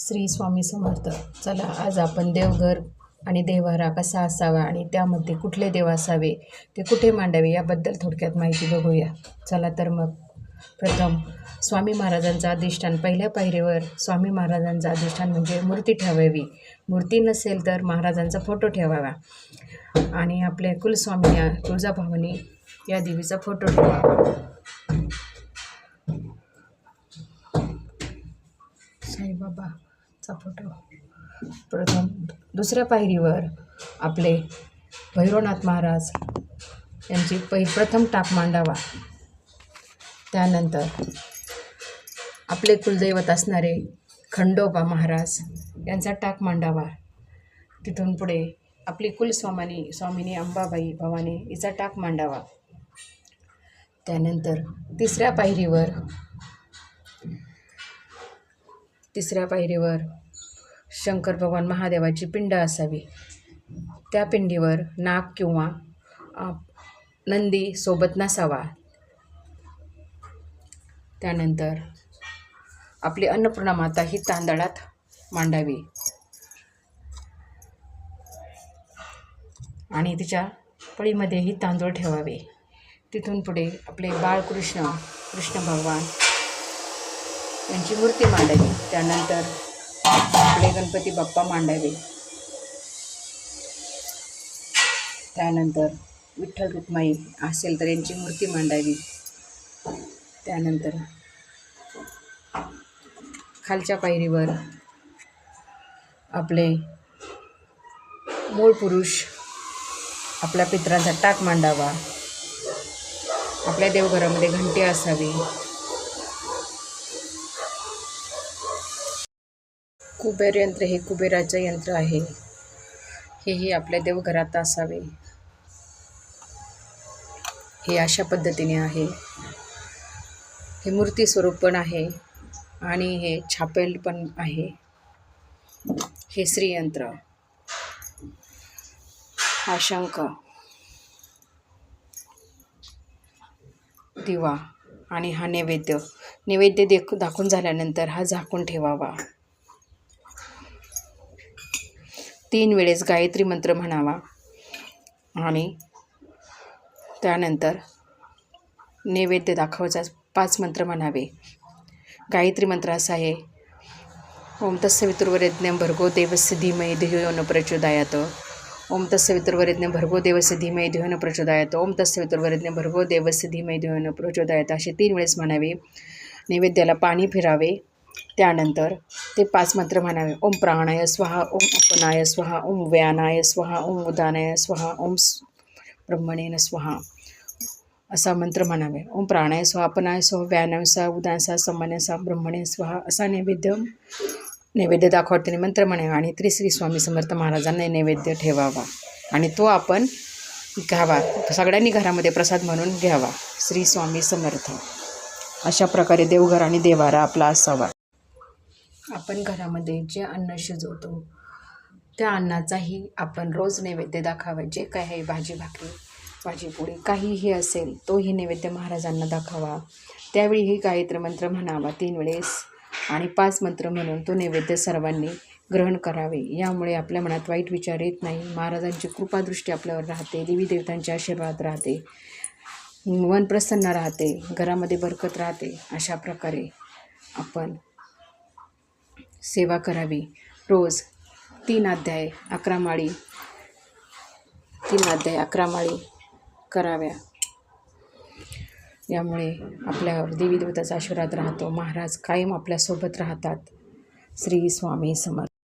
श्री स्वामी समर्थ. चला आज आपण देवघर आणि देव्हारा कसा असावा आणि त्यामध्ये कुठले देव असावे ते कुठे मांडावे याबद्दल थोडक्यात माहिती बघूया. चला तर मग. प्रथम स्वामी महाराजांचं अधिष्ठान. पहिल्या पायरीवर स्वामी महाराजांचं अधिष्ठान म्हणजे मूर्ती ठेवावी. मूर्ती नसेल तर महाराजांचा फोटो ठेवावा. आणि आपल्या कुलस्वामी या तुळजाभवानी या देवीचा फोटो ठेवावा चा फोटो. प्रथम दुसऱ्या पायरीवर आपले भैरवनाथ महाराज यांची पै प्रथम टाक मांडावा. त्यानंतर आपले कुलदैवत असणारे खंडोबा महाराज यांचा टाक मांडावा. तिथून पुढे आपली कुलस्वामानी स्वामिनी अंबाबाई भवानी हिचा टाक मांडावा. त्यानंतर तिसऱ्या पायरीवर तिसऱ्या पायरीवर शंकर भगवान महादेवाची पिंड असावी. त्या पिंडीवर नाग किंवा नंदी सोबत नसावा. त्यानंतर आपली अन्नपूर्णा माता ही तांदळात मांडावी. आणि तिच्या पळीमध्येही तांदूळ ठेवावे. तिथून पुढे आपले बाळकृष्ण कृष्ण भगवान त्यांची मूर्ती मांडावी. त्यानंतर आपले गणपती बाप्पा मांडावे. त्यानंतर विठ्ठल रुक्माई असेल तर यांची मूर्ती मांडावी. त्यानंतर खालच्या पायरीवर आपले मूळ पुरुष आपल्या पित्रांचा टाक मांडावा. आपल्या देवघरामध्ये घंटी असावी. कुबेर यंत्र हे कुबेराचं यंत्र आहे. हेही आपल्या देवघरात असावे. हे अशा पद्धतीने आहे. हे मूर्ती स्वरूप पण आहे आणि हे छापेल पण आहे. हे श्रीयंत्र. हा शंख दिवा आणि हा नैवेद्य. नैवेद्य देख दाखवून झाल्यानंतर हा झाकून ठेवावा. तीन वेळेस गायत्री मंत्र म्हणावा. आणि त्यानंतर नैवेद्य दाखवायचा पाच मंत्र म्हणावे. गायत्री मंत्र असा आहे ओम तत्सवितुर्वरज्ञ भर्गो देवस्य धीमय धियो न प्रचोदयात. ओम तत्सवितुर्वरज्ञ भर्गो देवस्य धीमय धियो न प्रचोदयात. ओम तत्सवितुर्वरज्ञ भर्गो देवस्य धीमय धियो न प्रचोदयात. असे तीन वेळेस म्हणावे. नैवेद्याला पाणी फिरावे. त्यानंतर ते पाच मंत्र म्हणावे. ओम प्राणाय स्वहा ओम अपनाय स्वहा ओम व्यानाय स्वहा ओम उदानाय स्वहा ओम ब्रह्मणेन स्वहा. असा मंत्र म्हणावे. ओम प्राणाय स्वा अपनाय स्व व्यानाय स्वा उदान स्वा सम्मान्य स्वा ब्रह्मणे स्वहा असा नैवेद्य नैवेद्य दाखवताना मंत्र म्हणावे. आणि त्रिश्री स्वामी समर्थ महाराजांना नैवेद्य ठेवावा. आणि तो आपण घ्यावा. सगळ्यांनी घरामध्ये प्रसाद म्हणून घ्यावा. श्री स्वामी समर्थ. अशा प्रकारे देवघर आणि देवारा आपला असावा. आपण घरामध्ये जे अन्न शिजवतो त्या अन्नाचाही आपण रोज नैवेद्य दाखावा जे काय आहे भाजी भाकरी भाजी पोळी काहीही असेल तोही नैवेद्य महाराजांना दाखवा. त्यावेळीही गायत्री मंत्र म्हणावा तीन वेळेस आणि पाच मंत्र म्हणून तो नैवेद्य सर्वांनी ग्रहण करावे. यामुळे आपल्या मनात वाईट विचार येत नाही. महाराजांची कृपादृष्टी आपल्यावर राहते. देवी देवतांचे आशीर्वाद राहते. मन प्रसन्न राहते. घरामध्ये बरकत राहते. अशा प्रकारे आपण सेवा करावी. रोज तीन अध्याय अकरा माळी तीन अध्याय अकरा माळी कराव्या. यामुळे आपल्यावर देवी देवताचा आशीर्वाद राहतो. महाराज कायम आपल्यासोबत राहतात. श्री स्वामी समर्थ.